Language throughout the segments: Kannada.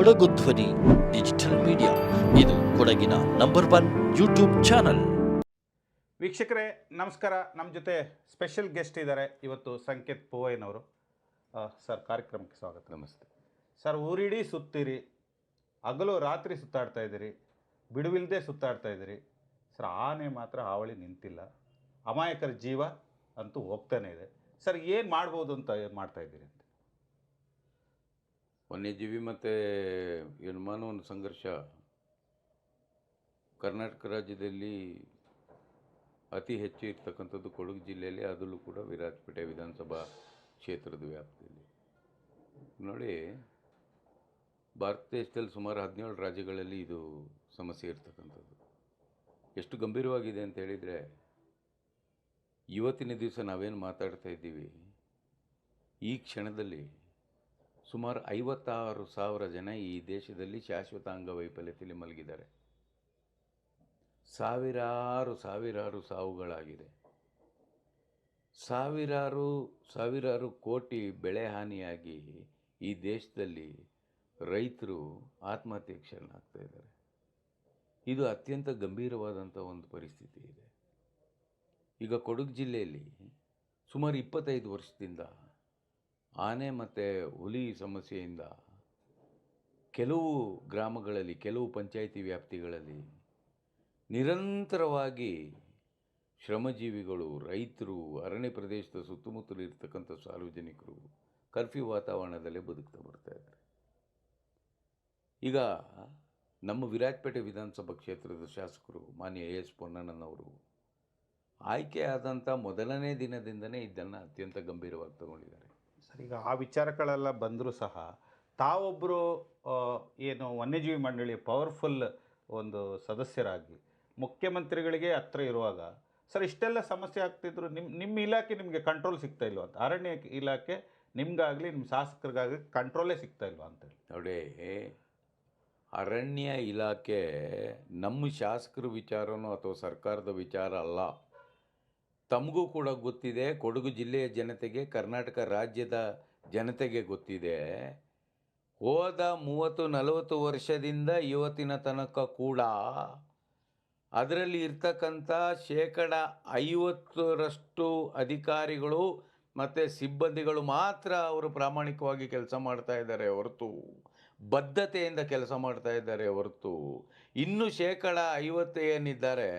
ಕೊಡಗು ಧ್ವನಿ ಡಿಜಿಟಲ್ ಮೀಡಿಯಾ. ಇದು ಕೊಡಗಿನ ನಂಬರ್ ಒನ್ ಯೂಟ್ಯೂಬ್ ಚಾನಲ್. ವೀಕ್ಷಕರೇ ನಮಸ್ಕಾರ. ನಮ್ಮ ಜೊತೆ ಸ್ಪೆಷಲ್ ಗೆಸ್ಟ್ ಇದ್ದಾರೆ ಇವತ್ತು ಸಂಕೇತ್ ಪೂವಯ್ಯನವರು. ಆ, ಸರ್ ಕಾರ್ಯಕ್ರಮಕ್ಕೆ ಸ್ವಾಗತ. ನಮಸ್ತೆ. ಸರ್ ಊರಿಡೀ ಸುತ್ತೀರಿ ಹಗಲು ರಾತ್ರಿ ಸುತ್ತಾಡ್ತಾ ಇದ್ದೀರಿ ಬಿಡುವಿಲ್ಲದೆ ಸುತ್ತಾಡ್ತಾ ಇದ್ದೀರಿ. ಸರ್ ಆನೆ ಮಾತ್ರ ಹಾವಳಿ ನಿಂತಿಲ್ಲ. ಅಮಾಯಕರ ಜೀವ ಅಂತೂ ಹೋಗ್ತಾನೆ ಇದೆ. ಸರ್ ಏನು ಮಾಡ್ಬೋದು ಅಂತ ಮಾಡ್ತಾ ಇದ್ದೀರಿ ಅಂತ? ವನ್ಯಜೀವಿ ಮತ್ತು ಏನು ಮಾನವನ ಸಂಘರ್ಷ. ಕರ್ನಾಟಕ ರಾಜ್ಯದಲ್ಲಿ ಅತಿ ಹೆಚ್ಚು ಇರ್ತಕ್ಕಂಥದ್ದು ಕೊಡಗು ಜಿಲ್ಲೆಯಲ್ಲಿ, ಅದರಲ್ಲೂ ಕೂಡ ವಿರಾಜಪೇಟೆ ವಿಧಾನಸಭಾ ಕ್ಷೇತ್ರದ ವ್ಯಾಪ್ತಿಯಲ್ಲಿ. ನೋಡಿ, ಭಾರತ ದೇಶದಲ್ಲಿ ಸುಮಾರು ಹದಿನೇಳು ರಾಜ್ಯಗಳಲ್ಲಿ ಇದು ಸಮಸ್ಯೆ ಇರ್ತಕ್ಕಂಥದ್ದು. ಎಷ್ಟು ಗಂಭೀರವಾಗಿದೆ ಅಂತ ಹೇಳಿದರೆ, ಇವತ್ತಿನ ದಿವಸ ನಾವೇನು ಮಾತಾಡ್ತಾ ಇದ್ದೀವಿ, ಈ ಕ್ಷಣದಲ್ಲಿ ಸುಮಾರು ಐವತ್ತಾರು ಸಾವಿರ ಜನ ಈ ದೇಶದಲ್ಲಿ ಶಾಶ್ವತ ಅಂಗವೈಫಲ್ಯತೆಯಲ್ಲಿ ಮಲಗಿದ್ದಾರೆ. ಸಾವಿರಾರು ಸಾವಿರಾರು ಸಾವುಗಳಾಗಿದೆ. ಸಾವಿರಾರು ಸಾವಿರಾರು ಕೋಟಿ ಬೆಳೆ ಹಾನಿಯಾಗಿ ಈ ದೇಶದಲ್ಲಿ ರೈತರು ಆತ್ಮಹತ್ಯೆಗೆ ಶರಣಾಗ್ತಾ ಇದ್ದಾರೆ. ಇದು ಅತ್ಯಂತ ಗಂಭೀರವಾದಂಥ ಒಂದು ಪರಿಸ್ಥಿತಿ ಇದೆ. ಈಗ ಕೊಡಗು ಜಿಲ್ಲೆಯಲ್ಲಿ ಸುಮಾರು ಇಪ್ಪತ್ತೈದು ವರ್ಷದಿಂದ ಆನೆ ಮತ್ತು ಹುಲಿ ಸಮಸ್ಯೆಯಿಂದ ಕೆಲವು ಗ್ರಾಮಗಳಲ್ಲಿ, ಕೆಲವು ಪಂಚಾಯಿತಿ ವ್ಯಾಪ್ತಿಗಳಲ್ಲಿ ನಿರಂತರವಾಗಿ ಶ್ರಮಜೀವಿಗಳು, ರೈತರು, ಅರಣ್ಯ ಪ್ರದೇಶದ ಸುತ್ತಮುತ್ತಲು ಇರ್ತಕ್ಕಂಥ ಸಾರ್ವಜನಿಕರು ಕರ್ಫ್ಯೂ ವಾತಾವರಣದಲ್ಲೇ ಬದುಕ್ತಾ ಬರ್ತಾ ಇದ್ದಾರೆ. ಈಗ ನಮ್ಮ ವಿರಾಜಪೇಟೆ ವಿಧಾನಸಭಾ ಕ್ಷೇತ್ರದ ಶಾಸಕರು ಮಾನ್ಯ ಎ ಎಸ್ ಪೊನ್ನಣ್ಣನವರು ಆಯ್ಕೆ ಆದಂಥ ಮೊದಲನೇ ದಿನದಿಂದನೇ ಇದನ್ನು ಅತ್ಯಂತ ಗಂಭೀರವಾಗಿ ತಗೊಂಡಿದ್ದಾರೆ. ಸರ್, ಈಗ ಆ ವಿಚಾರಗಳೆಲ್ಲ ಬಂದರೂ ಸಹ ತಾವೊಬ್ಬರು ಏನು ವನ್ಯಜೀವಿ ಮಂಡಳಿ ಪವರ್ಫುಲ್ ಒಂದು ಸದಸ್ಯರಾಗಿ ಮುಖ್ಯಮಂತ್ರಿಗಳಿಗೆ ಹತ್ರ ಇರುವಾಗ, ಸರ್, ಇಷ್ಟೆಲ್ಲ ಸಮಸ್ಯೆ ಆಗ್ತಿದ್ರು ನಿಮ್ಮ ನಿಮ್ಮ ಇಲಾಖೆ ನಿಮಗೆ ಕಂಟ್ರೋಲ್ ಸಿಗ್ತಾ ಇಲ್ವಾ ಅಂತ? ಅರಣ್ಯ ಇಲಾಖೆ ನಿಮಗಾಗಲಿ, ನಿಮ್ಮ ಶಾಸಕರಿಗಾಗಲಿ ಕಂಟ್ರೋಲೇ ಸಿಗ್ತಾ ಇಲ್ವಾ ಅಂತೇಳಿ ನೋಡಿ, ಅರಣ್ಯ ಇಲಾಖೆ ನಮ್ಮ ಶಾಸಕರ ವಿಚಾರನೋ ಅಥವಾ ಸರ್ಕಾರದ ವಿಚಾರ ಅಲ್ಲ. ತಮಗೂ ಕೂಡ ಗೊತ್ತಿದೆ, ಕೊಡಗು ಜಿಲ್ಲೆಯ ಜನತೆಗೆ, ಕರ್ನಾಟಕ ರಾಜ್ಯದ ಜನತೆಗೆ ಗೊತ್ತಿದೆ. ಹೋದ ಮೂವತ್ತು, ನಲವತ್ತು ವರ್ಷದಿಂದ ಇವತ್ತಿನ ತನಕ ಕೂಡ ಅದರಲ್ಲಿ ಇರ್ತಕ್ಕಂಥ ಶೇಕಡ ಐವತ್ತರಷ್ಟು ಅಧಿಕಾರಿಗಳು ಮತ್ತು ಸಿಬ್ಬಂದಿಗಳು ಮಾತ್ರ ಅವರು ಪ್ರಾಮಾಣಿಕವಾಗಿ ಕೆಲಸ ಮಾಡ್ತಾ ಇದ್ದಾರೆ ಹೊರತು, ಬದ್ಧತೆಯಿಂದ ಕೆಲಸ ಮಾಡ್ತಾ ಇದ್ದಾರೆ ಹೊರತು. ಇನ್ನು ಶೇಕಡ ಐವತ್ತು ಏನಿದ್ದಾರೆ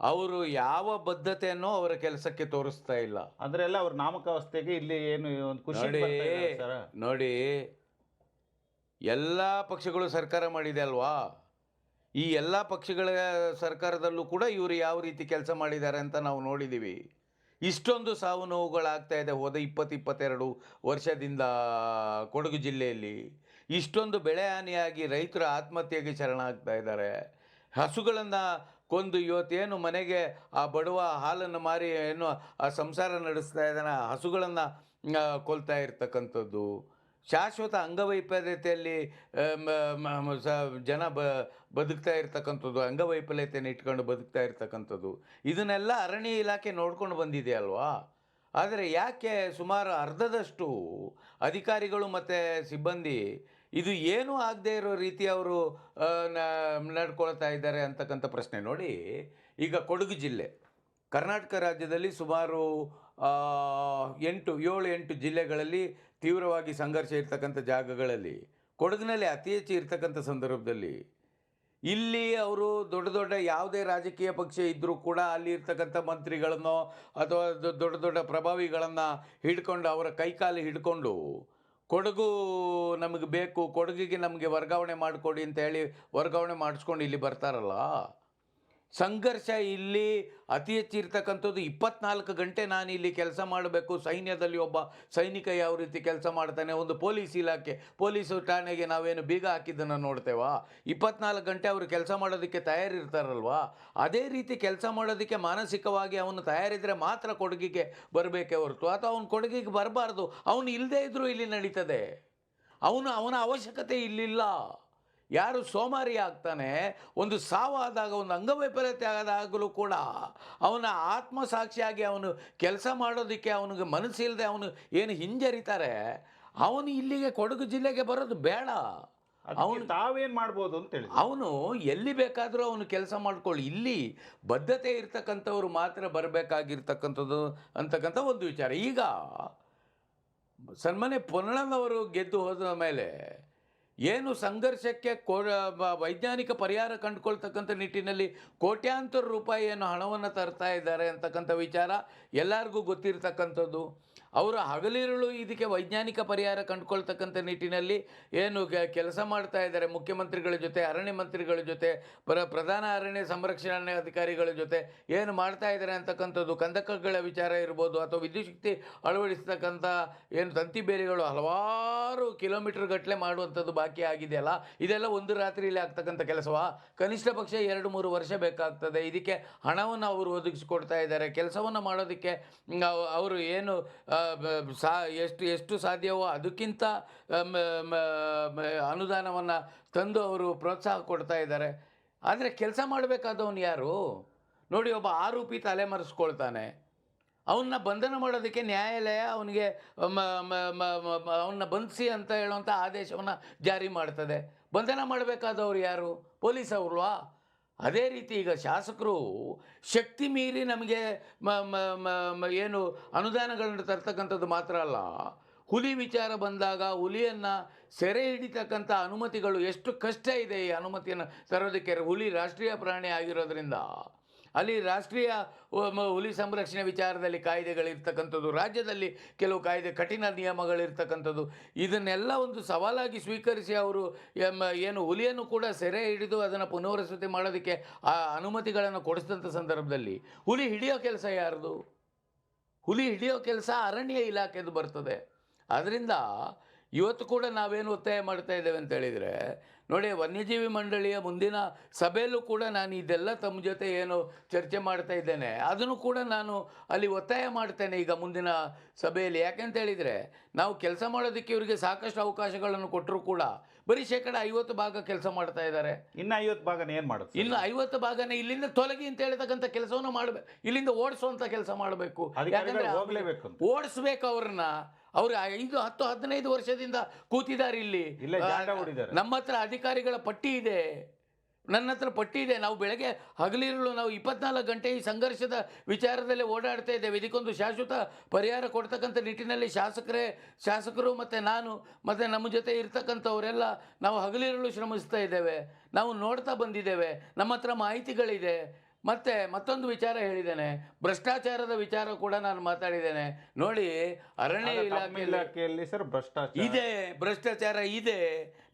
ಅವರು ಯಾವ ಬದ್ಧತೆಯನ್ನು ಅವರ ಕೆಲಸಕ್ಕೆ ತೋರಿಸ್ತಾ ಇಲ್ಲ. ಅಂದ್ರೆ ಎಲ್ಲ ಅವ್ರ ನಾಮಕಾವಸ್ಥೆಗೆ ಇಲ್ಲಿ ಏನು ಒಂದು ಖುಷಿ ನೋಡಿ ಸರ್? ನೋಡಿ ಎಲ್ಲ ಪಕ್ಷಗಳು ಸರ್ಕಾರ ಮಾಡಿದೆ ಅಲ್ವಾ? ಈ ಎಲ್ಲ ಪಕ್ಷಗಳ ಸರ್ಕಾರದಲ್ಲೂ ಕೂಡ ಇವರು ಯಾವ ರೀತಿ ಕೆಲಸ ಮಾಡಿದ್ದಾರೆ ಅಂತ ನಾವು ನೋಡಿದ್ದೀವಿ ಇಷ್ಟೊಂದು ಸಾವು ನೋವುಗಳಾಗ್ತಾ ಇದೆ ಹೋದ ಇಪ್ಪತ್ತು ಇಪ್ಪತ್ತೆರಡು ವರ್ಷದಿಂದ ಕೊಡಗು ಜಿಲ್ಲೆಯಲ್ಲಿ. ಇಷ್ಟೊಂದು ಬೆಳೆ ಹಾನಿಯಾಗಿ ರೈತರು ಆತ್ಮಹತ್ಯೆಗೆ ಶರಣಾಗ್ತಾ ಇದ್ದಾರೆ. ಹಸುಗಳನ್ನು ಕೊಂದು ಇವತ್ತೇನು ಮನೆಗೆ ಆ ಬಡವ ಹಾಲನ್ನು ಮಾರಿ ಏನು ಆ ಸಂಸಾರ ನಡೆಸ್ತಾ ಇದ್ದಾನೆ ಹಸುಗಳನ್ನು ಕೊಲ್ತಾ ಇರ್ತಕ್ಕಂಥದ್ದು. ಶಾಶ್ವತ ಮ- ಸ, ಜನ ಬ, ಬದುಕ್ತಾ ಇರ್ತಕ್ಕಂಥದ್ದು, ಅಂಗವೈಫಲ್ಯತೆಯನ್ನು ಇಟ್ಕೊಂಡು ಬದುಕ್ತಾ ಇರ್ತಕ್ಕಂಥದ್ದು. ಇದನ್ನೆಲ್ಲ ಅರಣ್ಯ ಇಲಾಖೆ ನೋಡ್ಕೊಂಡು ಬಂದಿದೆ ಅಲ್ವಾ? ಆದರೆ ಯಾಕೆ ಸುಮಾರು ಅರ್ಧದಷ್ಟು ಅಧಿಕಾರಿಗಳು ಮತ್ತು ಸಿಬ್ಬಂದಿ ಇದು ಏನೂ ಆಗದೆ ಇರೋ ರೀತಿ ಅವರು ನಡ್ಕೊಳ್ತಾ ಇದ್ದಾರೆ ಅಂತಕ್ಕಂಥ ಪ್ರಶ್ನೆ ನೋಡಿ. ಈಗ ಕೊಡಗು ಜಿಲ್ಲೆ, ಕರ್ನಾಟಕ ರಾಜ್ಯದಲ್ಲಿ ಸುಮಾರು ಎಂಟು, ಏಳು, ಎಂಟು ಜಿಲ್ಲೆಗಳಲ್ಲಿ ತೀವ್ರವಾಗಿ ಸಂಘರ್ಷ ಇರ್ತಕ್ಕಂಥ ಜಾಗಗಳಲ್ಲಿ, ಕೊಡಗಿನಲ್ಲಿ ಅತಿ ಹೆಚ್ಚು ಇರ್ತಕ್ಕಂಥ ಸಂದರ್ಭದಲ್ಲಿ, ಇಲ್ಲಿ ಅವರು ದೊಡ್ಡ ದೊಡ್ಡ ಯಾವುದೇ ರಾಜಕೀಯ ಪಕ್ಷ ಇದ್ದರೂ ಕೂಡ ಅಲ್ಲಿ ಇರ್ತಕ್ಕಂಥ ಮಂತ್ರಿಗಳನ್ನೋ ಅಥವಾ ದೊಡ್ಡ ದೊಡ್ಡ ಪ್ರಭಾವಿಗಳನ್ನು ಹಿಡ್ಕೊಂಡು ಅವರ ಕೈಕಾಲು ಹಿಡ್ಕೊಂಡು ಕೊಡಗು ನಮಗೆ ಬೇಕು ಕೊಡಗಿಗೆ ನಮಗೆ ವರ್ಗಾವಣೆ ಮಾಡಿಕೊಡಿ ಅಂತ ಹೇಳಿ ವರ್ಗಾವಣೆ ಮಾಡಿಸ್ಕೊಂಡು ಇಲ್ಲಿ ಬರ್ತಾರಲ್ಲ? ಸಂಘರ್ಷ ಇಲ್ಲಿ ಅತಿ ಹೆಚ್ಚು ಇರ್ತಕ್ಕಂಥದ್ದು ಇಪ್ಪತ್ನಾಲ್ಕು ಗಂಟೆ ನಾನು ಇಲ್ಲಿ ಕೆಲಸ ಮಾಡಬೇಕು. ಸೈನ್ಯದಲ್ಲಿ ಒಬ್ಬ ಸೈನಿಕ ಯಾವ ರೀತಿ ಕೆಲಸ ಮಾಡ್ತಾನೆ? ಒಂದು ಪೊಲೀಸ್ ಇಲಾಖೆ. ಪೊಲೀಸು ಠಾಣೆಗೆ ನಾವೇನು ಬೀಗ ಹಾಕಿದ್ದನ್ನು ನೋಡ್ತೇವಾ? ಇಪ್ಪತ್ನಾಲ್ಕು ಗಂಟೆ ಅವರು ಕೆಲಸ ಮಾಡೋದಕ್ಕೆ ತಯಾರಿರ್ತಾರಲ್ವಾ? ಅದೇ ರೀತಿ ಕೆಲಸ ಮಾಡೋದಕ್ಕೆ ಮಾನಸಿಕವಾಗಿ ಅವನು ತಯಾರಿದ್ರೆ ಮಾತ್ರ ಕೊಡುಗೆಗೆ ಬರಬೇಕೇ ಹೊರತು. ಅಥವಾ ಅವನು ಕೊಡುಗೆಗೆ ಬರಬಾರ್ದು. ಅವನು ಇಲ್ಲದೇ ಇದ್ದರೂ ಇಲ್ಲಿ ನಡೀತದೆ. ಅವನು, ಅವನ ಅವಶ್ಯಕತೆ ಇಲ್ಲಿಲ್ಲ. ಯಾರು ಸೋಮಾರಿ ಆಗ್ತಾನೆ ಒಂದು ಸಾವಾದಾಗ ಒಂದು ಅಂಗವೈಫಲ್ಯತೆ ಆದಾಗಲೂ ಕೂಡ ಅವನ ಆತ್ಮಸಾಕ್ಷಿಯಾಗಿ ಅವನು ಕೆಲಸ ಮಾಡೋದಕ್ಕೆ ಅವನಿಗೆ ಮನಸ್ಸಿಲ್ಲದೆ ಅವನು ಏನು ಹಿಂಜರಿತಾರೆ ಅವನು ಇಲ್ಲಿಗೆ ಕೊಡಗು ಜಿಲ್ಲೆಗೆ ಬರೋದು ಬೇಡ. ಅವನು ತಾವೇನು ಮಾಡ್ಬೋದು ಅಂತ ಹೇಳಿ ಅವನು ಎಲ್ಲಿ ಬೇಕಾದರೂ ಅವನು ಕೆಲಸ ಮಾಡ್ಕೊಳ್ಳಿ. ಇಲ್ಲಿ ಬದ್ಧತೆ ಇರ್ತಕ್ಕಂಥವ್ರು ಮಾತ್ರ ಬರಬೇಕಾಗಿರ್ತಕ್ಕಂಥದ್ದು ಅಂತಕ್ಕಂಥ ಒಂದು ವಿಚಾರ. ಈಗ ಸನ್ಮಾನ್ಯ ಪೊನ್ನಣ್ಣನವರು ಗೆದ್ದು ಹೋದ ಮೇಲೆ ಏನು ಸಂಘರ್ಷಕ್ಕೆ ಕೋ ವೈಜ್ಞಾನಿಕ ಪರಿಹಾರ ಕಂಡುಕೊಳ್ತಕ್ಕಂಥ ನಿಟ್ಟಿನಲ್ಲಿ ಕೋಟ್ಯಾಂತರ ರೂಪಾಯಿಯನ್ನು ಹಣವನ್ನು ತರ್ತಾ ಇದ್ದಾರೆ ಅಂತಕ್ಕಂಥ ವಿಚಾರ ಎಲ್ಲರಿಗೂ ಗೊತ್ತಿರ್ತಕ್ಕಂಥದ್ದು. ಅವರ ಹಗಲಿರುಳು ಇದಕ್ಕೆ ವೈಜ್ಞಾನಿಕ ಪರಿಹಾರ ಕಂಡುಕೊಳ್ತಕ್ಕಂಥ ನಿಟ್ಟಿನಲ್ಲಿ ಏನು ಕೆಲಸ ಮಾಡ್ತಾ ಇದ್ದಾರೆ ಮುಖ್ಯಮಂತ್ರಿಗಳ ಜೊತೆ, ಅರಣ್ಯ ಮಂತ್ರಿಗಳ ಜೊತೆ, ಪ್ರ, ಪ್ರಧಾನ ಅರಣ್ಯ ಸಂರಕ್ಷಣಾ ಅಧಿಕಾರಿಗಳ ಜೊತೆ ಏನು ಮಾಡ್ತಾ ಇದ್ದಾರೆ ಅಂತಕ್ಕಂಥದ್ದು ಕಂದಕಗಳ ವಿಚಾರ ಇರ್ಬೋದು ಅಥವಾ ವಿದ್ಯುತ್ ಶಕ್ತಿ ಅಳವಡಿಸ್ತಕ್ಕಂಥ ಏನು ತಂತಿ ಬೇರೆಗಳು ಹಲವಾರು ಕಿಲೋಮೀಟರ್ ಗಟ್ಟಲೆ ಮಾಡುವಂಥದ್ದು ಬಾಕಿ ಆಗಿದೆಯಲ್ಲ, ಇದೆಲ್ಲ ಒಂದು ರಾತ್ರಿಯಲ್ಲಿ ಆಗ್ತಕ್ಕಂಥ ಕೆಲಸವ? ಕನಿಷ್ಠ ಪಕ್ಷ ಎರಡು ಮೂರು ವರ್ಷ ಬೇಕಾಗ್ತದೆ. ಇದಕ್ಕೆ ಹಣವನ್ನು ಅವರು ಒದಗಿಸಿಕೊಡ್ತಾ ಇದ್ದಾರೆ. ಕೆಲಸವನ್ನು ಮಾಡೋದಕ್ಕೆ ಅವರು ಏನು ಸಾ, ಎಷ್ಟು ಎಷ್ಟು ಸಾಧ್ಯವೋ ಅದಕ್ಕಿಂತ ಅನುದಾನವನ್ನು ತಂದು ಅವರು ಪ್ರೋತ್ಸಾಹ ಕೊಡ್ತಾ ಇದ್ದಾರೆ. ಆದರೆ ಕೆಲಸ ಮಾಡಬೇಕಾದವನು ಯಾರು? ನೋಡಿ, ಒಬ್ಬ ಆರೋಪಿ ತಲೆಮರೆಸ್ಕೊಳ್ತಾನೆ ಅವನ್ನ ಬಂಧನ ಮಾಡೋದಕ್ಕೆ ನ್ಯಾಯಾಲಯ ಅವನಿಗೆ ಅವನ್ನ ಬಂಧಿಸಿ ಅಂತ ಹೇಳುವಂಥ ಆದೇಶವನ್ನು ಜಾರಿ ಮಾಡ್ತದೆ. ಬಂಧನ ಮಾಡಬೇಕಾದವ್ರು ಯಾರು? ಪೊಲೀಸ್ ಅವ್ರಲ್ವಾ ಅದೇ ರೀತಿ ಈಗ ಶಾಸಕರು ಶಕ್ತಿ ಮೀರಿ ನಮಗೆ ಏನು ಅನುದಾನಗಳನ್ನು ತರ್ತಕ್ಕಂಥದ್ದು ಮಾತ್ರ ಅಲ್ಲ. ಹುಲಿ ವಿಚಾರ ಬಂದಾಗ ಹುಲಿಯನ್ನು ಸೆರೆ ಹಿಡಿತಕ್ಕಂಥ ಅನುಮತಿಗಳು ಎಷ್ಟು ಕಷ್ಟ ಇದೆ ಈ ಅನುಮತಿಯನ್ನು ತರೋದಕ್ಕೆ. ಹುಲಿ ರಾಷ್ಟ್ರೀಯ ಪ್ರಾಣಿ ಆಗಿರೋದ್ರಿಂದ ಅಲ್ಲಿ ರಾಷ್ಟ್ರೀಯ ಹುಲಿ ಸಂರಕ್ಷಣೆ ವಿಚಾರದಲ್ಲಿ ಕಾಯ್ದೆಗಳಿರ್ತಕ್ಕಂಥದ್ದು, ರಾಜ್ಯದಲ್ಲಿ ಕೆಲವು ಕಾಯ್ದೆ ಕಠಿಣ ನಿಯಮಗಳಿರ್ತಕ್ಕಂಥದ್ದು, ಇದನ್ನೆಲ್ಲ ಒಂದು ಸವಾಲಾಗಿ ಸ್ವೀಕರಿಸಿ ಅವರು ಏನು ಹುಲಿಯನ್ನು ಕೂಡ ಸೆರೆ ಹಿಡಿದು ಅದನ್ನು ಪುನರ್ವಸತಿ ಮಾಡೋದಕ್ಕೆ ಆ ಅನುಮತಿಗಳನ್ನು ಕೊಡಿಸಿದಂಥ ಸಂದರ್ಭದಲ್ಲಿ ಹುಲಿ ಹಿಡಿಯೋ ಕೆಲಸ ಯಾರ್ದು? ಹುಲಿ ಹಿಡಿಯೋ ಕೆಲಸ ಅರಣ್ಯ ಇಲಾಖೆದು ಬರ್ತದೆ. ಅದರಿಂದ ಇವತ್ತು ಕೂಡ ನಾವೇನು ಒತ್ತಾಯ ಮಾಡ್ತಾ ಇದ್ದೇವೆ ಅಂತ ಹೇಳಿದರೆ ನೋಡಿ ವನ್ಯಜೀವಿ ಮಂಡಳಿಯ ಮುಂದಿನ ಸಭೆಯಲ್ಲೂ ಕೂಡ ನಾನು ಇದೆಲ್ಲ ತಮ್ಮ ಜೊತೆ ಏನು ಚರ್ಚೆ ಮಾಡ್ತಾ ಇದ್ದೇನೆ. ಅದನ್ನು ಕೂಡ ನಾನು ಅಲ್ಲಿ ಒತ್ತಾಯ ಮಾಡ್ತೇನೆ ಈಗ ಮುಂದಿನ ಸಭೆಯಲ್ಲಿ. ಯಾಕೆಂತ ಹೇಳಿದರೆ ನಾವು ಕೆಲಸ ಮಾಡೋದಕ್ಕೆ ಇವರಿಗೆ ಸಾಕಷ್ಟು ಅವಕಾಶಗಳನ್ನು ಕೊಟ್ಟರು ಕೂಡ ಬರೀ ಶೇಕಡ ಐವತ್ತು ಭಾಗ ಕೆಲಸ ಮಾಡ್ತಾ ಇದ್ದಾರೆ. ಇನ್ನ ಐವತ್ತು ಭಾಗನ ಏನು ಮಾಡುತ್ತೆ ಇನ್ನು ಐವತ್ತು ಭಾಗನೇ ಇಲ್ಲಿಂದ ತೊಲಗಿ ಅಂತ ಹೇಳ್ತಕ್ಕಂಥ ಕೆಲಸವನ್ನು ಮಾಡಬೇಕು ಇಲ್ಲಿಂದ ಓಡಿಸುವಂಥ ಕೆಲಸ ಮಾಡಬೇಕು. ಯಾಕಂದರೆ ಓಡಿಸ್ಬೇಕು ಅವ್ರನ್ನ ಅವ್ರು ಐದು ಹತ್ತು ಹದಿನೈದು ವರ್ಷದಿಂದ ಕೂತಿದ್ದಾರೆ ಇಲ್ಲಿ. ಇಲ್ಲ. ನಮ್ಮ ಹತ್ರ ಅಧಿಕಾರಿಗಳ ಪಟ್ಟಿ ಇದೆ. ನನ್ನ ಹತ್ರ ಪಟ್ಟಿ ಇದೆ. ನಾವು ಬೆಳಗ್ಗೆ ಹಗಲಿರುಳು ನಾವು ಇಪ್ಪತ್ನಾಲ್ಕು ಗಂಟೆ ಈ ಸಂಘರ್ಷದ ವಿಚಾರದಲ್ಲಿ ಓಡಾಡ್ತಾ ಇದ್ದೇವೆ. ಇದಕ್ಕೊಂದು ಶಾಶ್ವತ ಪರಿಹಾರ ಕೊಡ್ತಕ್ಕಂಥ ನಿಟ್ಟಿನಲ್ಲಿ ಶಾಸಕರೇ ಶಾಸಕರು ಮತ್ತು ನಾನು ಮತ್ತು ನಮ್ಮ ಜೊತೆ ಇರ್ತಕ್ಕಂಥವರೆಲ್ಲ ನಾವು ಹಗಲಿರುಳು ಶ್ರಮಿಸ್ತಾ ಇದ್ದೇವೆ. ನಾವು ನೋಡ್ತಾ ಬಂದಿದ್ದೇವೆ. ನಮ್ಮ ಹತ್ರ ಮಾಹಿತಿಗಳಿದೆ. ಮತ್ತೆ ಮತ್ತೊಂದು ವಿಚಾರ ಹೇಳಿದ್ದೇನೆ. ಭ್ರಷ್ಟಾಚಾರದ ವಿಚಾರ ಕೂಡ ನಾನು ಮಾತಾಡಿದ್ದೇನೆ. ನೋಡಿ ಅರಣ್ಯ ಇಲಾಖೆ ಇಲಾಖೆಯಲ್ಲಿ ಸರ್ ಭ್ರಷ್ಟಾಚಾರ. ಇದೆ ಭ್ರಷ್ಟಾಚಾರ ಇದೆ.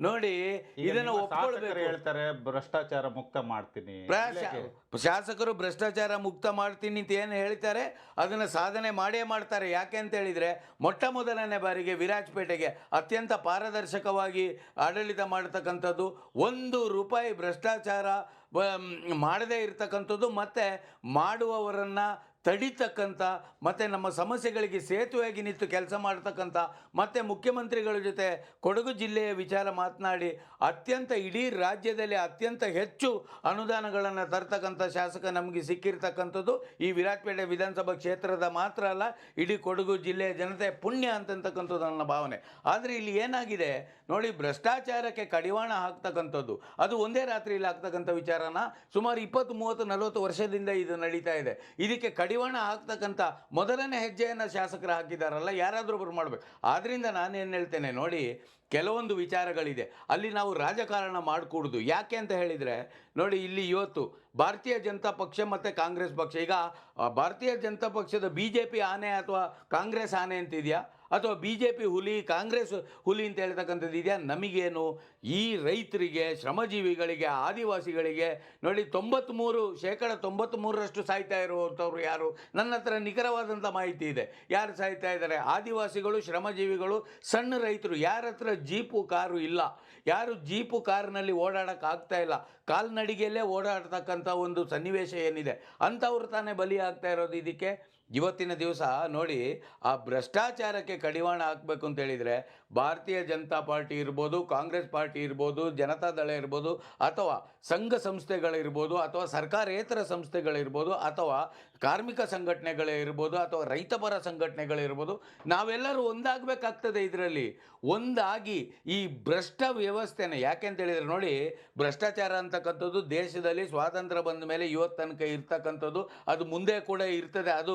ನೋಡಿ ಇದನ್ನು ನಿಮ್ಮ ಹೇಳ್ತಾರೆ ಭ್ರಷ್ಟಾಚಾರ ಮುಕ್ತ ಮಾಡ್ತೀನಿ. ಶಾಸಕರು ಭ್ರಷ್ಟಾಚಾರ ಮುಕ್ತ ಮಾಡ್ತೀನಿ ಅಂತ ಏನು ಹೇಳ್ತಾರೆ? ಅದನ್ನು ಸಾಧನೆ ಮಾಡೇ ಮಾಡ್ತಾರೆ. ಯಾಕೆ ಅಂತ ಹೇಳಿದರೆ, ಮೊಟ್ಟ ಮೊದಲನೇ ಬಾರಿಗೆ ವಿರಾಜಪೇಟೆಗೆ ಅತ್ಯಂತ ಪಾರದರ್ಶಕವಾಗಿ ಆಡಳಿತ ಮಾಡತಕ್ಕಂಥದ್ದು ಒಂದು ರೂಪಾಯಿ ಭ್ರಷ್ಟಾಚಾರ ಮಾಡದೇ ಇರತಕ್ಕಂಥದ್ದು. ಮತ್ತು ಮಾಡುವವರನ್ನು ತಡಿತಕ್ಕಂಥ, ಮತ್ತು ನಮ್ಮ ಸಮಸ್ಯೆಗಳಿಗೆ ಸೇತುವೆಯಾಗಿ ನಿಂತು ಕೆಲಸ ಮಾಡ್ತಕ್ಕಂಥ, ಮತ್ತು ಮುಖ್ಯಮಂತ್ರಿಗಳ ಜೊತೆ ಕೊಡಗು ಜಿಲ್ಲೆಯ ವಿಚಾರ ಮಾತನಾಡಿ, ಅತ್ಯಂತ ಇಡೀ ರಾಜ್ಯದಲ್ಲಿ ಅತ್ಯಂತ ಹೆಚ್ಚು ಅನುದಾನಗಳನ್ನು ತರ್ತಕ್ಕಂಥ ಶಾಸಕ ನಮಗೆ ಸಿಕ್ಕಿರ್ತಕ್ಕಂಥದ್ದು ಈ ವಿರಾಟ್ಪೇಟೆ ವಿಧಾನಸಭಾ ಕ್ಷೇತ್ರದ ಮಾತ್ರ ಅಲ್ಲ, ಇಡೀ ಕೊಡಗು ಜಿಲ್ಲೆಯ ಜನತೆ ಪುಣ್ಯ ಅಂತಕ್ಕಂಥದ್ದು ನನ್ನ ಭಾವನೆ. ಆದರೆ ಇಲ್ಲಿ ಏನಾಗಿದೆ, ನೋಡಿ ಭ್ರಷ್ಟಾಚಾರಕ್ಕೆ ಕಡಿವಾಣ ಹಾಕ್ತಕ್ಕಂಥದ್ದು, ಅದು ಒಂದೇ ರಾತ್ರಿಯಲ್ಲಿ ಆಗ್ತಕ್ಕಂಥ ವಿಚಾರನ ಸುಮಾರು ಇಪ್ಪತ್ತು ಮೂವತ್ತು ನಲವತ್ತು ವರ್ಷದಿಂದ ಇದು ನಡೀತಾ ಇದೆ. ಇದಕ್ಕೆ ಕಡಿವಾಣ ಹಾಕ್ತಕ್ಕಂಥ ಮೊದಲನೇ ಹೆಜ್ಜೆಯನ್ನು ಶಾಸಕರು ಹಾಕಿದಾರಲ್ಲ, ಯಾರಾದರೂ ಒಬ್ಬರು ಮಾಡಬೇಕು. ಆದ್ದರಿಂದ ನಾನೇನು ಹೇಳ್ತೇನೆ ನೋಡಿ, ಕೆಲವೊಂದು ವಿಚಾರಗಳಿದೆ. ಅಲ್ಲಿ ನಾವು ರಾಜಕಾರಣ ಮಾಡಿಕೂಡ್ದು. ಯಾಕೆ ಅಂತ ಹೇಳಿದರೆ, ನೋಡಿ ಇಲ್ಲಿ ಇವತ್ತು ಭಾರತೀಯ ಜನತಾ ಪಕ್ಷ ಮತ್ತು ಕಾಂಗ್ರೆಸ್ ಪಕ್ಷ. ಈಗ ಭಾರತೀಯ ಜನತಾ ಪಕ್ಷದ ಬಿ ಜೆ ಆನೆ ಅಥವಾ ಕಾಂಗ್ರೆಸ್ ಆನೆ ಅಂತಿದೆಯಾ? ಅಥವಾ ಬಿ ಜೆ ಪಿ ಹುಲಿ, ಕಾಂಗ್ರೆಸ್ ಹುಲಿ ಅಂತ ಹೇಳ್ತಕ್ಕಂಥದ್ದು ಇದೆಯಾ? ನಮಗೇನು? ಈ ರೈತರಿಗೆ, ಶ್ರಮಜೀವಿಗಳಿಗೆ, ಆದಿವಾಸಿಗಳಿಗೆ ನೋಡಿ ತೊಂಬತ್ತ್ಮೂರು ಶೇಕಡ ತೊಂಬತ್ತ್ಮೂರರಷ್ಟು ಸಾಯ್ತಾ ಇರುವಂಥವ್ರು ಯಾರು? ನನ್ನ ಹತ್ರ ನಿಖರವಾದಂಥ ಮಾಹಿತಿ ಇದೆ. ಯಾರು ಸಾಯ್ತಾ ಇದ್ದಾರೆ? ಆದಿವಾಸಿಗಳು, ಶ್ರಮಜೀವಿಗಳು, ಸಣ್ಣ ರೈತರು. ಯಾರ ಹತ್ರ ಜೀಪು, ಕಾರು ಇಲ್ಲ. ಯಾರು ಜೀಪು, ಕಾರಿನಲ್ಲಿ ಓಡಾಡೋಕ್ಕಾಗ್ತಾ ಇಲ್ಲ. ಕಾಲ್ನಡಿಗೆಯಲ್ಲೇ ಓಡಾಡ್ತಕ್ಕಂಥ ಒಂದು ಸನ್ನಿವೇಶ ಏನಿದೆ? ಅಂಥವ್ರು ತಾನೇ ಬಲಿ ಆಗ್ತಾ ಇರೋದು ಇದಕ್ಕೆ? ಇವತ್ತಿನ ದಿವಸ ನೋಡಿ, ಆ ಭ್ರಷ್ಟಾಚಾರಕ್ಕೆ ಕಡಿವಾಣ ಹಾಕಬೇಕು ಅಂತ ಹೇಳಿದರೆ ಭಾರತೀಯ ಜನತಾ ಪಾರ್ಟಿ ಇರ್ಬೋದು, ಕಾಂಗ್ರೆಸ್ ಪಾರ್ಟಿ ಇರ್ಬೋದು ಜನತಾದಳ ಇರ್ಬೋದು, ಅಥವಾ ಸಂಘ ಸಂಸ್ಥೆಗಳಿರ್ಬೋದು, ಅಥವಾ ಸರ್ಕಾರೇತರ ಸಂಸ್ಥೆಗಳಿರ್ಬೋದು, ಅಥವಾ ಕಾರ್ಮಿಕ ಸಂಘಟನೆಗಳೇ ಇರ್ಬೋದು ಅಥವಾ ರೈತಪರ ಸಂಘಟನೆಗಳಿರ್ಬೋದು ನಾವೆಲ್ಲರೂ ಒಂದಾಗಬೇಕಾಗ್ತದೆ ಇದರಲ್ಲಿ. ಒಂದಾಗಿ ಈ ಭ್ರಷ್ಟ ವ್ಯವಸ್ಥೆನ ಯಾಕೆಂತ ಹೇಳಿದ್ರೆ ನೋಡಿ, ಭ್ರಷ್ಟಾಚಾರ ಅಂತಕ್ಕಂಥದ್ದು ದೇಶದಲ್ಲಿ ಸ್ವಾತಂತ್ರ್ಯ ಬಂದ ಮೇಲೆ ಇವತ್ತು ತನಕ ಇರ್ತಕ್ಕಂಥದ್ದು, ಅದು ಮುಂದೆ ಕೂಡ ಇರ್ತದೆ. ಅದು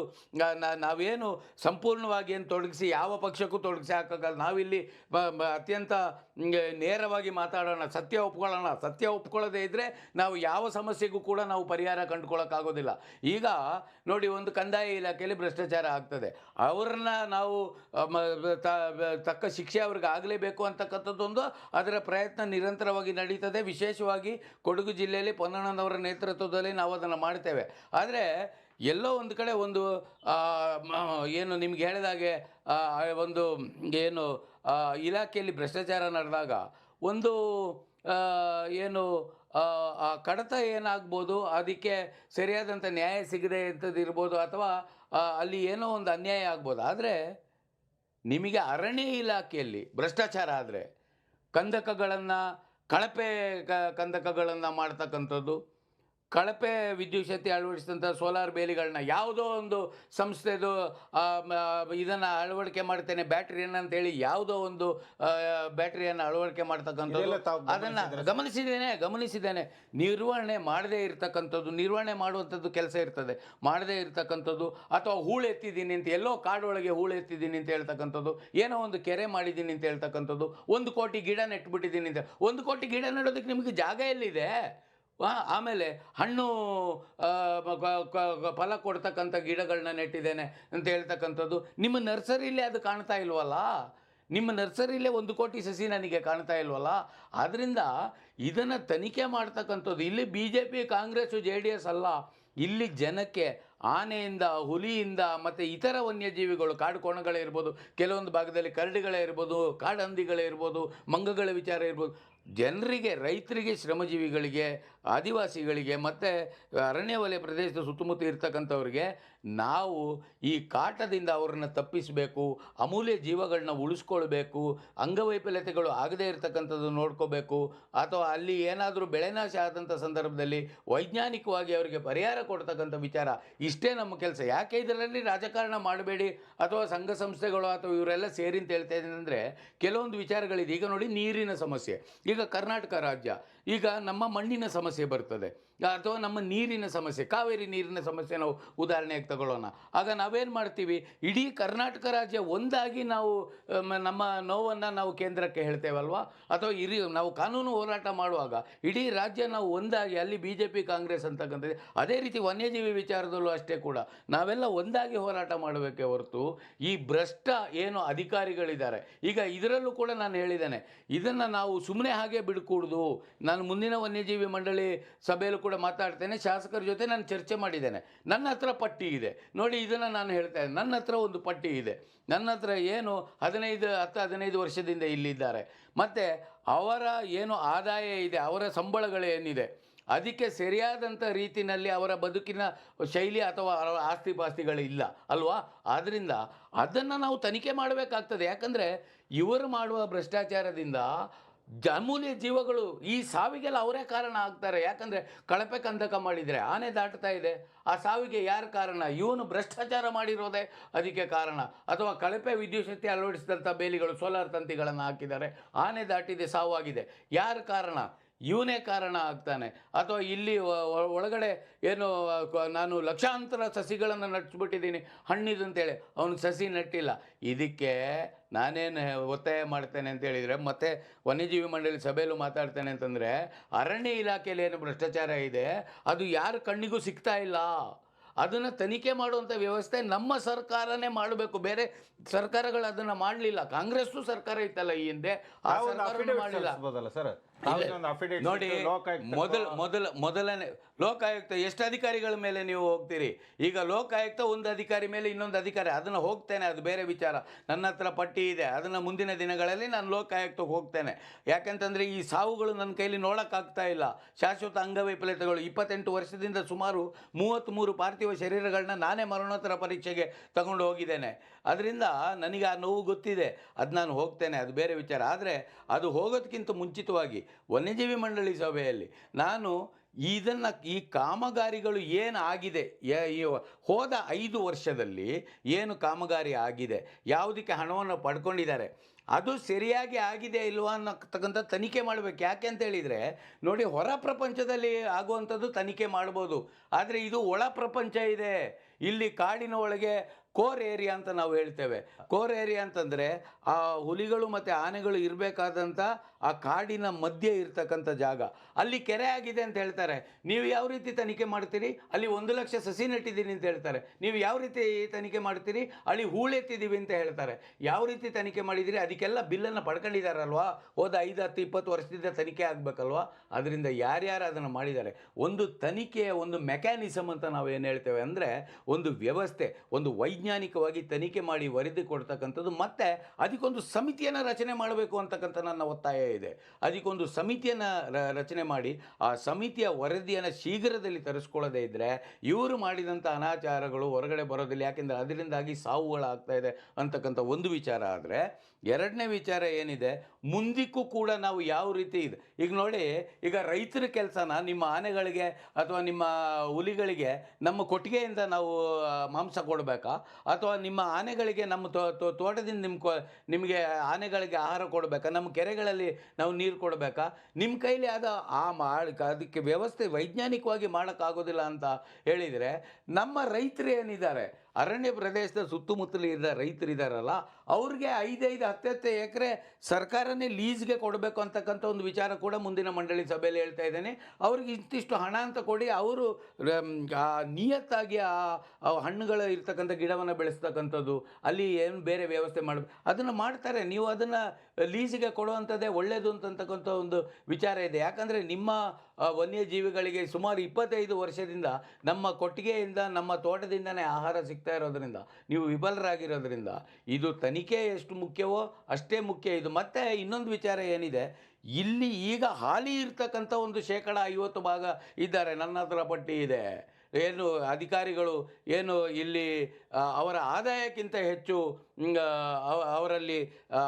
ನಾವೇನು ಸಂಪೂರ್ಣವಾಗಿ ಏನು ತೊಡಗಿಸಿ ಯಾವ ಪಕ್ಷಕ್ಕೂ ತೊಡಗಿಸಿ ಹಾಕೋಕ್ಕಲ್ಲ ನಾವಿಲ್ಲಿ ಅತ್ಯಂತ ನೇರವಾಗಿ ಮಾತಾಡೋಣ, ಸತ್ಯ ಒಪ್ಕೊಳ್ಳೋಣ. ಸತ್ಯ ಒಪ್ಕೊಳ್ಳೋದೇ ಇದ್ದರೆ ನಾವು ಯಾವ ಸಮಸ್ಯೆಗೂ ಕೂಡ ನಾವು ಪರಿಹಾರ ಕಂಡುಕೊಳ್ಳೋಕ್ಕಾಗೋದಿಲ್ಲ. ಈಗ ನೋಡಿ ಒಂದು ಕಂದಾಯ ಇಲಾಖೆಯಲ್ಲಿ ಭ್ರಷ್ಟಾಚಾರ ಆಗ್ತದೆ. ಅವ್ರನ್ನ ನಾವು ತಕ್ಕ ಶಿಕ್ಷೆ ಅವ್ರಿಗೆ ಆಗಲೇಬೇಕು ಅಂತಕ್ಕಂಥದ್ದೊಂದು ಅದರ ಪ್ರಯತ್ನ ನಿರಂತರವಾಗಿ ನಡೀತದೆ. ವಿಶೇಷವಾಗಿ ಕೊಡಗು ಜಿಲ್ಲೆಯಲ್ಲಿ ಪೊನ್ನಣ್ಣನವರ ನೇತೃತ್ವದಲ್ಲಿ ನಾವು ಅದನ್ನು ಮಾಡ್ತೇವೆ. ಆದರೆ ಎಲ್ಲೋ ಒಂದು ಕಡೆ ಒಂದು ಏನು ನಿಮ್ಗೆ ಹೇಳಿದಾಗೆ ಒಂದು ಏನು ಇಲಾಖೆಯಲ್ಲಿ ಭ್ರಷ್ಟಾಚಾರ ನಡೆದಾಗ ಒಂದು ಏನು ಆ, ಕಡತ ಏನಾಗ್ಬೋದು? ಅದಕ್ಕೆ ಸರಿಯಾದಂಥ ನ್ಯಾಯ ಸಿಗದೆ ಅಂಥದ್ದು ಇರ್ಬೋದು ಅಥವಾ ಅಲ್ಲಿ ಏನೋ ಒಂದು ಅನ್ಯಾಯ ಆಗ್ಬೋದು? ಆದರೆ ನಿಮಗೆ ಅರಣ್ಯ ಇಲಾಖೆಯಲ್ಲಿ ಭ್ರಷ್ಟಾಚಾರ ಆದರೆ ಕಂದಕಗಳನ್ನು ಕಳಪೆ ಕಂದಕಗಳನ್ನು ಮಾಡ್ತಕ್ಕಂಥದ್ದು ಕಳಪೆ ವಿದ್ಯುತ್ ಶಕ್ತಿ ಅಳವಡಿಸಿದಂಥ ಸೋಲಾರ್ ಬೇಲಿಗಳನ್ನ ಯಾವುದೋ ಒಂದು ಸಂಸ್ಥೆದು ಇದನ್ನು ಅಳವಡಿಕೆ ಮಾಡ್ತೇನೆ ಬ್ಯಾಟ್ರಿಯನ್ನು ಅಂತೇಳಿ ಯಾವುದೋ ಒಂದು ಬ್ಯಾಟ್ರಿಯನ್ನು ಅಳವಡಿಕೆ ಮಾಡ್ತಕ್ಕಂಥದ್ದು ಅದನ್ನು ಗಮನಿಸಿದ್ದೇನೆ ಗಮನಿಸಿದ್ದೇನೆ. ನಿರ್ವಹಣೆ ಮಾಡದೇ ಇರತಕ್ಕಂಥದ್ದು ನಿರ್ವಹಣೆ ಮಾಡುವಂಥದ್ದು ಕೆಲಸ ಇರ್ತದೆ. ಮಾಡದೇ ಇರತಕ್ಕಂಥದ್ದು ಅಥವಾ ಹೂಳು ಎತ್ತಿದ್ದೀನಿ ಅಂತ ಎಲ್ಲೋ ಕಾಡೊಳಗೆ ಹೂಳು ಎತ್ತಿದ್ದೀನಿ ಅಂತ ಹೇಳ್ತಕ್ಕಂಥದ್ದು ಏನೋ ಒಂದು ಕೆರೆ ಮಾಡಿದ್ದೀನಿ ಅಂತ ಹೇಳ್ತಕ್ಕಂಥದ್ದು ಒಂದು ಕೋಟಿ ಗಿಡ ನೆಟ್ಬಿಟ್ಟಿದ್ದೀನಿ ಅಂತ ಒಂದು ಕೋಟಿ ಗಿಡ ನೆಡೋದಕ್ಕೆ ನಿಮಗೆ ಜಾಗ ಎಲ್ಲಿದೆ? ಆಮೇಲೆ ಹಣ್ಣು ಫಲ ಕೊಡ್ತಕ್ಕಂಥ ಗಿಡಗಳನ್ನ ನೆಟ್ಟಿದ್ದೇನೆ ಅಂತ ಹೇಳ್ತಕ್ಕಂಥದ್ದು. ನಿಮ್ಮ ನರ್ಸರಿಲೇ ಅದು ಕಾಣ್ತಾ ಇಲ್ವಲ್ಲ? ನಿಮ್ಮ ನರ್ಸರಿಲೇ ಒಂದು ಕೋಟಿ ಸಸಿ ನನಗೆ ಕಾಣ್ತಾ ಇಲ್ವಲ್ಲ? ಆದ್ದರಿಂದ ಇದನ್ನು ತನಿಖೆ ಮಾಡ್ತಕ್ಕಂಥದ್ದು. ಇಲ್ಲಿ B J P Congress J D S ಅಲ್ಲ. ಇಲ್ಲಿ ಜನಕ್ಕೆ ಆನೆಯಿಂದ, ಹುಲಿಯಿಂದ ಮತ್ತು ಇತರ ವನ್ಯಜೀವಿಗಳು ಕಾಡು ಕೋಣಗಳೇ ಇರ್ಬೋದು, ಕೆಲವೊಂದು ಭಾಗದಲ್ಲಿ ಕರಡಿಗಳೇ ಇರ್ಬೋದು, ಕಾಡಂದಿಗಳೇ ಇರ್ಬೋದು, ಮಂಗಗಳ ವಿಚಾರ ಇರ್ಬೋದು. ಜನರಿಗೆ, ರೈತರಿಗೆ, ಶ್ರಮಜೀವಿಗಳಿಗೆ, ಆದಿವಾಸಿಗಳಿಗೆ, ಮತ್ತು ಅರಣ್ಯ ವಲಯ ಪ್ರದೇಶದ ಸುತ್ತಮುತ್ತ ಇರ್ತಕ್ಕಂಥವ್ರಿಗೆ ನಾವು ಈ ಕಾಟದಿಂದ ಅವರನ್ನು ತಪ್ಪಿಸಬೇಕು, ಅಮೂಲ್ಯ ಜೀವಗಳನ್ನ ಉಳಿಸ್ಕೊಳ್ಬೇಕು, ಅಂಗವೈಫಲ್ಯತೆಗಳು ಆಗದೇ ಇರತಕ್ಕಂಥದ್ದು ನೋಡ್ಕೋಬೇಕು, ಅಥವಾ ಅಲ್ಲಿ ಏನಾದರೂ ಬೆಳೆನಾಶ ಆದಂಥ ಸಂದರ್ಭದಲ್ಲಿ ವೈಜ್ಞಾನಿಕವಾಗಿ ಅವರಿಗೆ ಪರಿಹಾರ ಕೊಡ್ತಕ್ಕಂಥ ವಿಚಾರ, ಇಷ್ಟೇ ನಮ್ಮ ಕೆಲಸ. ಯಾಕೆ ಇದರಲ್ಲಿ ರಾಜಕಾರಣ ಮಾಡಬೇಡಿ ಅಥವಾ ಸಂಘ ಸಂಸ್ಥೆಗಳು ಅಥವಾ ಇವರೆಲ್ಲ ಸೇರಿ ಅಂತ ಹೇಳ್ತಾ ಇದ್ದೀನಿ ಅಂದರೆ ಕೆಲವೊಂದು ವಿಚಾರಗಳಿದೆ. ಈಗ ನೋಡಿ ನೀರಿನ ಸಮಸ್ಯೆ. ಈಗ ಕರ್ನಾಟಕ ರಾಜ್ಯ ಈಗ ನಮ್ಮ ಮಣ್ಣಿನ ಸಮಸ್ಯೆ ಬರ್ತದೆ. ಅಥವಾ ನಮ್ಮ ನೀರಿನ ಸಮಸ್ಯೆ, ಕಾವೇರಿ ನೀರಿನ ಸಮಸ್ಯೆ ನಾವು ಉದಾಹರಣೆಯಾಗಿ ತಗೊಳ್ಳೋಣ. ಆಗ ನಾವೇನು ಮಾಡ್ತೀವಿ? ಇಡೀ ಕರ್ನಾಟಕ ರಾಜ್ಯ ಒಂದಾಗಿ ನಾವು ನಮ್ಮ ನೋವನ್ನು ನಾವು ಕೇಂದ್ರಕ್ಕೆ ಹೇಳ್ತೇವಲ್ವಾ? ಅಥವಾ ಇರಿ, ನಾವು ಕಾನೂನು ಹೋರಾಟ ಮಾಡುವಾಗ ಇಡೀ ರಾಜ್ಯ ನಾವು ಒಂದಾಗಿ, ಅಲ್ಲಿ ಬಿ ಜೆ ಪಿ ಕಾಂಗ್ರೆಸ್ ಅಂತಕ್ಕಂಥದ್ದು, ಅದೇ ರೀತಿ ವನ್ಯಜೀವಿ ವಿಚಾರದಲ್ಲೂ ಅಷ್ಟೇ ಕೂಡ ನಾವೆಲ್ಲ ಒಂದಾಗಿ ಹೋರಾಟ ಮಾಡಬೇಕೇ ಹೊರತು ಈ ಭ್ರಷ್ಟ ಏನು ಅಧಿಕಾರಿಗಳಿದ್ದಾರೆ. ಈಗ ಇದರಲ್ಲೂ ಕೂಡ ನಾನು ಹೇಳಿದ್ದೇನೆ, ಇದನ್ನು ನಾವು ಸುಮ್ಮನೆ ಹಾಗೆ ಬಿಡ್ಕೂಡ್ದು. ನಾನು ಮುಂದಿನ ವನ್ಯಜೀವಿ ಮಂಡಳಿ ಸಭೆಯಲ್ಲೂ ಕೂಡ ಮಾತಾಡ್ತೇನೆ. ಶಾಸಕರ ಜೊತೆ ನಾನು ಚರ್ಚೆ ಮಾಡಿದ್ದೇನೆ. ನನ್ನ ಹತ್ರ ಪಟ್ಟಿ ಇದೆ. ನೋಡಿ, ಇದನ್ನು ನಾನು ಹೇಳ್ತಾ ಇದ್ದೇನೆ. ನನ್ನ ಹತ್ರ ಒಂದು ಪಟ್ಟಿ ಇದೆ. ನನ್ನ ಹತ್ರ ಏನು ಹದಿನೈದು, ಹತ್ತು, ಹದಿನೈದು ವರ್ಷದಿಂದ ಇಲ್ಲಿದ್ದಾರೆ. ಮತ್ತು ಅವರ ಏನು ಆದಾಯ ಇದೆ, ಅವರ ಸಂಬಳಗಳೇನಿದೆ ಅದಕ್ಕೆ ಸರಿಯಾದಂಥ ರೀತಿಯಲ್ಲಿ ಅವರ ಬದುಕಿನ ಶೈಲಿ ಅಥವಾ ಅವರ ಆಸ್ತಿ ಪಾಸ್ತಿಗಳಿಲ್ಲ ಅಲ್ವಾ? ಆದ್ದರಿಂದ ಅದನ್ನು ನಾವು ತನಿಖೆ ಮಾಡಬೇಕಾಗ್ತದೆ. ಯಾಕಂದರೆ ಇವರು ಮಾಡುವ ಭ್ರಷ್ಟಾಚಾರದಿಂದ ಅಮೂಲ್ಯ ಜೀವಗಳು ಈ ಸಾವಿಗೆಲ್ಲ ಅವರೇ ಕಾರಣ ಆಗ್ತಾರೆ. ಯಾಕಂದರೆ ಕಳಪೆ ಕಂದಕ ಮಾಡಿದರೆ ಆನೆ ದಾಟ್ತಾ ಇದೆ. ಆ ಸಾವಿಗೆ ಯಾರು ಕಾರಣ? ಇವನು ಭ್ರಷ್ಟಾಚಾರ ಮಾಡಿರೋದೇ ಅದಕ್ಕೆ ಕಾರಣ. ಅಥವಾ ಕಳಪೆ ವಿದ್ಯುತ್ ಶಕ್ತಿ ಅಳವಡಿಸಿದಂಥ ಬೇಲಿಗಳು ಸೋಲಾರ್ ತಂತಿಗಳನ್ನು ಹಾಕಿದ್ದಾರೆ. ಆನೆ ದಾಟಿದೆ, ಸಾವಾಗಿದೆ. ಯಾರು ಕಾರಣ? ಇವನೇ ಕಾರಣ ಆಗ್ತಾನೆ. ಅಥವಾ ಇಲ್ಲಿ ಒಳಗಡೆ ಏನು ನಾನು ಲಕ್ಷಾಂತರ ಸಸಿಗಳನ್ನು ನಟ್ಸ್ಬಿಟ್ಟಿದ್ದೀನಿ ಹಣ್ಣಿದು ಅಂತೇಳಿ. ಅವನು ಸಸಿ ನೆಟ್ಟಿಲ್ಲ. ಇದಕ್ಕೆ ನಾನೇನು ಒತ್ತಾಯ ಮಾಡ್ತೇನೆ ಅಂತ ಹೇಳಿದರೆ ಮತ್ತೆ ವನ್ಯಜೀವಿ ಮಂಡಳಿ ಸಭೆಯಲ್ಲೂ ಮಾತಾಡ್ತೇನೆ ಅಂತಂದರೆ ಅರಣ್ಯ ಇಲಾಖೆಯಲ್ಲಿ ಏನು ಭ್ರಷ್ಟಾಚಾರ ಇದೆ ಅದು ಯಾರ ಕಣ್ಣಿಗೂ ಸಿಗ್ತಾ ಇಲ್ಲ. ಅದನ್ನು ತನಿಖೆ ಮಾಡುವಂಥ ವ್ಯವಸ್ಥೆ ನಮ್ಮ ಸರ್ಕಾರನೇ ಮಾಡಬೇಕು. ಬೇರೆ ಸರ್ಕಾರಗಳು ಅದನ್ನು ಮಾಡಲಿಲ್ಲ. ಕಾಂಗ್ರೆಸ್ಸು ಸರ್ಕಾರ ಇತ್ತಲ್ಲ ಈ ಹಿಂದೆ. ಆ ಸರ್ಕಾರ ಮಾಡಲಿಲ್ಲ. ಸರ್? ನೋಡಿ ಮೊದಲ ಮೊದಲ ಮೊದಲನೇ ಲೋಕಾಯುಕ್ತ ಎಷ್ಟು ಅಧಿಕಾರಿಗಳ ಮೇಲೆ ನೀವು ಹೋಗ್ತೀರಿ? ಈಗ ಲೋಕಾಯುಕ್ತ ಒಂದು ಅಧಿಕಾರಿ ಮೇಲೆ ಇನ್ನೊಂದು ಅಧಿಕಾರಿ ಅದನ್ನು ಹೋಗ್ತೇನೆ ಅದು ಬೇರೆ ವಿಚಾರ. ನನ್ನ ಹತ್ರ ಪಟ್ಟಿ ಇದೆ ಅದನ್ನು ಮುಂದಿನ ದಿನಗಳಲ್ಲಿ ನಾನು ಲೋಕಾಯುಕ್ತಕ್ಕೆ ಹೋಗ್ತೇನೆ. ಯಾಕಂತಂದರೆ ಈ ಸಾವುಗಳು ನನ್ನ ಕೈಲಿ ನೋಡೋಕ್ಕಾಗ್ತಾ ಇಲ್ಲ. ಶಾಶ್ವತ ಅಂಗವೈಫಲ್ಯತೆಗಳು ಇಪ್ಪತ್ತೆಂಟು ವರ್ಷದಿಂದ ಸುಮಾರು ಮೂವತ್ತ್ಮೂರು ಪಾರ್ಥಿವ ಶರೀರಗಳನ್ನ ನಾನೇ ಮರಣೋತ್ತರ ಪರೀಕ್ಷೆಗೆ ತಗೊಂಡು ಹೋಗಿದ್ದೇನೆ. ಅದರಿಂದ ನನಗೆ ಆ ನೋವು ಗೊತ್ತಿದೆ. ಅದು ನಾನು ಹೋಗ್ತೇನೆ, ಅದು ಬೇರೆ ವಿಚಾರ. ಆದರೆ ಅದು ಹೋಗೋದಕ್ಕಿಂತ ಮುಂಚಿತವಾಗಿ ವನ್ಯಜೀವಿ ಮಂಡಳಿ ಸಭೆಯಲ್ಲಿ ನಾನು ಇದನ್ನು ಈ ಕಾಮಗಾರಿಗಳು ಏನು ಆಗಿದೆ ಹೋದ ಐದು ವರ್ಷದಲ್ಲಿ ಏನು ಕಾಮಗಾರಿ ಆಗಿದೆ, ಯಾವುದಕ್ಕೆ ಹಣವನ್ನು ಪಡ್ಕೊಂಡಿದ್ದಾರೆ, ಅದು ಸರಿಯಾಗಿ ಆಗಿದೆ ಇಲ್ವಾ ಅನ್ನತಕ್ಕಂಥ ತನಿಖೆ ಮಾಡಬೇಕು. ಯಾಕೆ ಅಂತ ಹೇಳಿದರೆ, ನೋಡಿ ಹೊರ ಪ್ರಪಂಚದಲ್ಲಿ ಆಗುವಂಥದ್ದು ತನಿಖೆ ಮಾಡ್ಬೋದು. ಆದರೆ ಇದು ಒಳ ಪ್ರಪಂಚ ಇದೆ. ಇಲ್ಲಿ ಕಾಡಿನ ಒಳಗೆ ಕೋರ್ ಏರಿಯಾ ಅಂತ ನಾವು ಹೇಳ್ತೇವೆ. ಕೋರ್ ಏರಿಯಾ ಅಂತಂದರೆ ಆ ಹುಲಿಗಳು ಮತ್ತು ಆನೆಗಳು ಇರಬೇಕಾದಂಥ ಆ ಕಾಡಿನ ಮಧ್ಯೆ ಇರ್ತಕ್ಕಂಥ ಜಾಗ. ಅಲ್ಲಿ ಕೆರೆ ಆಗಿದೆ ಅಂತ ಹೇಳ್ತಾರೆ. ನೀವು ಯಾವ ರೀತಿ ತನಿಖೆ ಮಾಡ್ತೀರಿ? ಅಲ್ಲಿ ಒಂದು ಲಕ್ಷ ಸಸಿ ನೆಟ್ಟಿದ್ದೀನಿ ಅಂತ ಹೇಳ್ತಾರೆ. ನೀವು ಯಾವ ರೀತಿ ತನಿಖೆ ಮಾಡ್ತೀರಿ? ಅಲ್ಲಿ ಹೂಳೆತ್ತಿದ್ದೀವಿ ಅಂತ ಹೇಳ್ತಾರೆ. ಯಾವ ರೀತಿ ತನಿಖೆ ಮಾಡಿದಿರಿ? ಅದಕ್ಕೆಲ್ಲ ಬಿಲ್ಲನ್ನು ಪಡ್ಕೊಂಡಿದ್ದಾರಲ್ವಾ ಹೋದ ಐದು, ಹತ್ತು, ಇಪ್ಪತ್ತು ವರ್ಷದಿಂದ ತನಿಖೆ ಆಗಬೇಕಲ್ವಾ? ಅದರಿಂದ ಯಾರ್ಯಾರು ಅದನ್ನು ಮಾಡಿದ್ದಾರೆ? ಒಂದು ತನಿಖೆಯ ಒಂದು ಮೆಕ್ಯಾನಿಸಮ್ ಅಂತ ನಾವು ಏನು ಹೇಳ್ತೇವೆ ಅಂದರೆ ಒಂದು ವ್ಯವಸ್ಥೆ, ಒಂದು ವೈಜ್ಞಾನಿಕವಾಗಿ ತನಿಖೆ ಮಾಡಿ ವರದಿ ಕೊಡ್ತಕ್ಕಂಥದ್ದು, ಮತ್ತು ಅದಕ್ಕೊಂದು ಸಮಿತಿಯನ್ನು ರಚನೆ ಮಾಡಬೇಕು ಅಂತಕ್ಕಂಥ ನನ್ನ ಒತ್ತಾಯ ಇದೆ. ಅದಕ್ಕೊಂದು ಸಮಿತಿಯನ್ನು ರಚನೆ ಮಾಡಿ, ಆ ಸಮಿತಿಯ ವರದಿಯನ್ನು ಶೀಘ್ರದಲ್ಲಿ ತರಿಸ್ಕೊಳ್ಳದೇ ಇದ್ದರೆ ಇವರು ಮಾಡಿದಂಥ ಅನಾಚಾರಗಳು ಹೊರಗಡೆ ಬರೋದಿಲ್ಲ. ಯಾಕೆಂದರೆ ಅದರಿಂದಾಗಿ ಸಾವುಗಳಾಗ್ತಾ ಇದೆ ಅಂತಕ್ಕಂಥ ಒಂದು ವಿಚಾರ ಆದರೆ ಎರಡನೇ ವಿಚಾರ ಏನಿದೆ? ಮುಂದಕ್ಕೂ ಕೂಡ ನಾವು ಯಾವ ರೀತಿ ಇದೆ? ಈಗ ನೋಡಿ, ಈಗ ರೈತರ ಕೆಲಸನ ನಿಮ್ಮ ಆನೆಗಳಿಗೆ ಅಥವಾ ನಿಮ್ಮ ಹುಲಿಗಳಿಗೆ ನಮ್ಮ ಕೊಟ್ಟಿಗೆಯಿಂದ ನಾವು ಮಾಂಸ ಕೊಡಬೇಕಾ? ಅಥವಾ ನಿಮ್ಮ ಆನೆಗಳಿಗೆ ನಮ್ಮ ತೋಟದಿಂದ ನಿಮ್ಮ ನಿಮಗೆ ಆನೆಗಳಿಗೆ ಆಹಾರ ಕೊಡಬೇಕಾ? ನಮ್ಮ ಕೆರೆಗಳಲ್ಲಿ ನಾವು ನೀರು ಕೊಡಬೇಕಾ? ನಿಮ್ಮ ಕೈಲಿ ಅದು ಆ ಮಾಡಕ್ಕೆ ಅದಕ್ಕೆ ವ್ಯವಸ್ಥೆ ವೈಜ್ಞಾನಿಕವಾಗಿ ಮಾಡೋಕ್ಕಾಗೋದಿಲ್ಲ ಅಂತ ಹೇಳಿದರೆ, ನಮ್ಮ ರೈತರು ಏನಿದ್ದಾರೆ? ಅರಣ್ಯ ಪ್ರದೇಶದ ಸುತ್ತಮುತ್ತಲು ಇದ್ದ ರೈತರು ಇದ್ದಾರಲ್ಲ ಅವ್ರಿಗೆ ಐದೈದು ಹತ್ತು ಎಕರೆ ಸರ್ಕಾರನೇ ಲೀಸ್ಗೆ ಕೊಡಬೇಕು ಅಂತಕ್ಕಂಥ ಒಂದು ವಿಚಾರ ಕೂಡ ಮುಂದಿನ ಮಂಡಳಿ ಸಭೆಯಲ್ಲಿ ಹೇಳ್ತಾ ಇದ್ದೇನೆ. ಅವ್ರಿಗೆ ಇಂತಿಷ್ಟು ಹಣ ಅಂತ ಕೊಡಿ, ಅವರು ನಿಯತ್ತಾಗಿ ಆ ಹಣ್ಣುಗಳು ಇರ್ತಕ್ಕಂಥ ಗಿಡವನ್ನು ಬೆಳೆಸ್ತಕ್ಕಂಥದ್ದು, ಅಲ್ಲಿ ಏನು ಬೇರೆ ವ್ಯವಸ್ಥೆ ಮಾಡಬೇಕು ಅದನ್ನು ಮಾಡ್ತಾರೆ. ನೀವು ಅದನ್ನು ಲೀಸಿಗೆ ಕೊಡುವಂಥದ್ದೇ ಒಳ್ಳೆಯದು ಅಂತಕ್ಕಂಥ ಒಂದು ವಿಚಾರ ಇದೆ. ಯಾಕಂದರೆ ನಿಮ್ಮ ವನ್ಯಜೀವಿಗಳಿಗೆ ಸುಮಾರು ಇಪ್ಪತ್ತೈದು ವರ್ಷದಿಂದ ನಮ್ಮ ಕೊಟ್ಟಿಗೆಯಿಂದ ನಮ್ಮ ತೋಟದಿಂದನೇ ಆಹಾರ ಸಿಗ್ತಾ ಇರೋದರಿಂದ, ನೀವು ವಿಫಲರಾಗಿರೋದ್ರಿಂದ, ಇದು ತನಿಖೆ ಎಷ್ಟು ಮುಖ್ಯವೋ ಅಷ್ಟೇ ಮುಖ್ಯ. ಇದು ಮತ್ತು ಇನ್ನೊಂದು ವಿಚಾರ ಏನಿದೆ? ಇಲ್ಲಿ ಈಗ ಹಾಲಿ ಇರ್ತಕ್ಕಂಥ ಒಂದು ಶೇಕಡ ಐವತ್ತು ಭಾಗ ಇದ್ದಾರೆ. ನನ್ನ ಹತ್ರ ಪಟ್ಟಿ ಇದೆ. ಏನು ಅಧಿಕಾರಿಗಳು ಏನು ಇಲ್ಲಿ ಅವರ ಆದಾಯಕ್ಕಿಂತ ಹೆಚ್ಚು ಅವರಲ್ಲಿ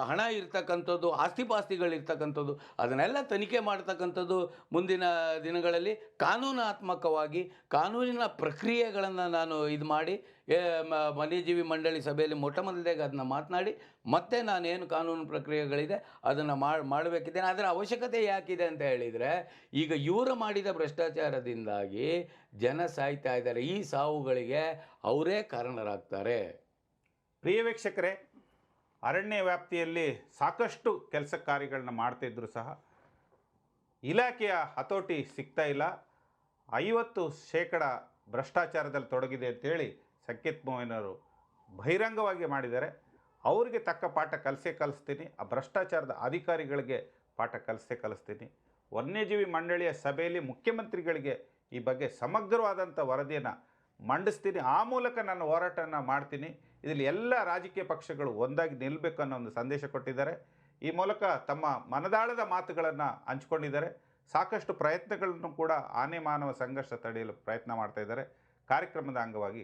ಹಣ ಇರ್ತಕ್ಕಂಥದ್ದು, ಆಸ್ತಿಪಾಸ್ತಿಗಳಿರ್ತಕ್ಕಂಥದ್ದು, ಅದನ್ನೆಲ್ಲ ತನಿಖೆ ಮಾಡ್ತಕ್ಕಂಥದ್ದು ಮುಂದಿನ ದಿನಗಳಲ್ಲಿ ಕಾನೂನಾತ್ಮಕವಾಗಿ, ಕಾನೂನಿನ ಪ್ರಕ್ರಿಯೆಗಳನ್ನು ನಾನು ಇದು ಮಾಡಿ ವನ್ಯಜೀವಿ ಮಂಡಳಿ ಸಭೆಯಲ್ಲಿ ಮೊಟ್ಟ ಮೊದಲಿಗೆ ಅದನ್ನ ಮಾತನಾಡಿ, ಮತ್ತೆ ನಾನೇನು ಕಾನೂನು ಪ್ರಕ್ರಿಯೆಗಳಿದೆ ಅದನ್ನು ಮಾಡಿ ಮಾಡಬೇಕಿದ್ದೇನೆ. ಅದರ ಅವಶ್ಯಕತೆ ಯಾಕಿದೆ ಅಂತ ಹೇಳಿದರೆ, ಈಗ ಇವರು ಮಾಡಿದ ಭ್ರಷ್ಟಾಚಾರದಿಂದಾಗಿ ಜನ ಸಾಯ್ತಾ ಇದ್ದಾರೆ. ಈ ಸಾವುಗಳಿಗೆ ಅವರೇ ಕಾರಣರಾಗ್ತಾರೆ. ಪ್ರಿಯ ವೀಕ್ಷಕರೇ, ಅರಣ್ಯ ವ್ಯಾಪ್ತಿಯಲ್ಲಿ ಸಾಕಷ್ಟು ಕೆಲಸ ಕಾರ್ಯಗಳನ್ನ ಮಾಡ್ತಿದ್ರು ಸಹ ಇಲಾಖೆಯ ಹತೋಟಿ ಸಿಗ್ತಾ ಇಲ್ಲ. ಐವತ್ತು ಶೇಕಡ ಭ್ರಷ್ಟಾಚಾರದಲ್ಲಿ ತೊಡಗಿದೆ ಅಂತೇಳಿ ಸಂಕೇತ್ ಮೋಹನವರು ಬಹಿರಂಗವಾಗಿ ಮಾಡಿದ್ದಾರೆ. ಅವರಿಗೆ ತಕ್ಕ ಪಾಠ ಕಲಿಸೇ ಕಲಿಸ್ತೀನಿ. ಆ ಭ್ರಷ್ಟಾಚಾರದ ಅಧಿಕಾರಿಗಳಿಗೆ ಪಾಠ ಕಲಿಸೇ ಕಲಿಸ್ತೀನಿ. ವನ್ಯಜೀವಿ ಮಂಡಳಿಯ ಸಭೆಯಲ್ಲಿ ಮುಖ್ಯಮಂತ್ರಿಗಳಿಗೆ ಈ ಬಗ್ಗೆ ಸಮಗ್ರವಾದಂಥ ವರದಿಯನ್ನು ಮಂಡಿಸ್ತೀನಿ. ಆ ಮೂಲಕ ನಾನು ಹೋರಾಟನ ಮಾಡ್ತೀನಿ. ಇದರಲ್ಲಿ ಎಲ್ಲ ರಾಜಕೀಯ ಪಕ್ಷಗಳು ಒಂದಾಗಿ ನಿಲ್ಲಬೇಕು ಅನ್ನೋ ಒಂದು ಸಂದೇಶ ಕೊಟ್ಟಿದ್ದಾರೆ. ಈ ಮೂಲಕ ತಮ್ಮ ಮನದಾಳದ ಮಾತುಗಳನ್ನು ಹಂಚ್ಕೊಂಡಿದ್ದಾರೆ. ಸಾಕಷ್ಟು ಪ್ರಯತ್ನಗಳನ್ನು ಕೂಡ ಆನೆ ಮಾನವ ಸಂಘರ್ಷ ತಡೆಯಲು ಪ್ರಯತ್ನ ಮಾಡ್ತಾ ಇದ್ದಾರೆ. ಕಾರ್ಯಕ್ರಮದ ಅಂಗವಾಗಿ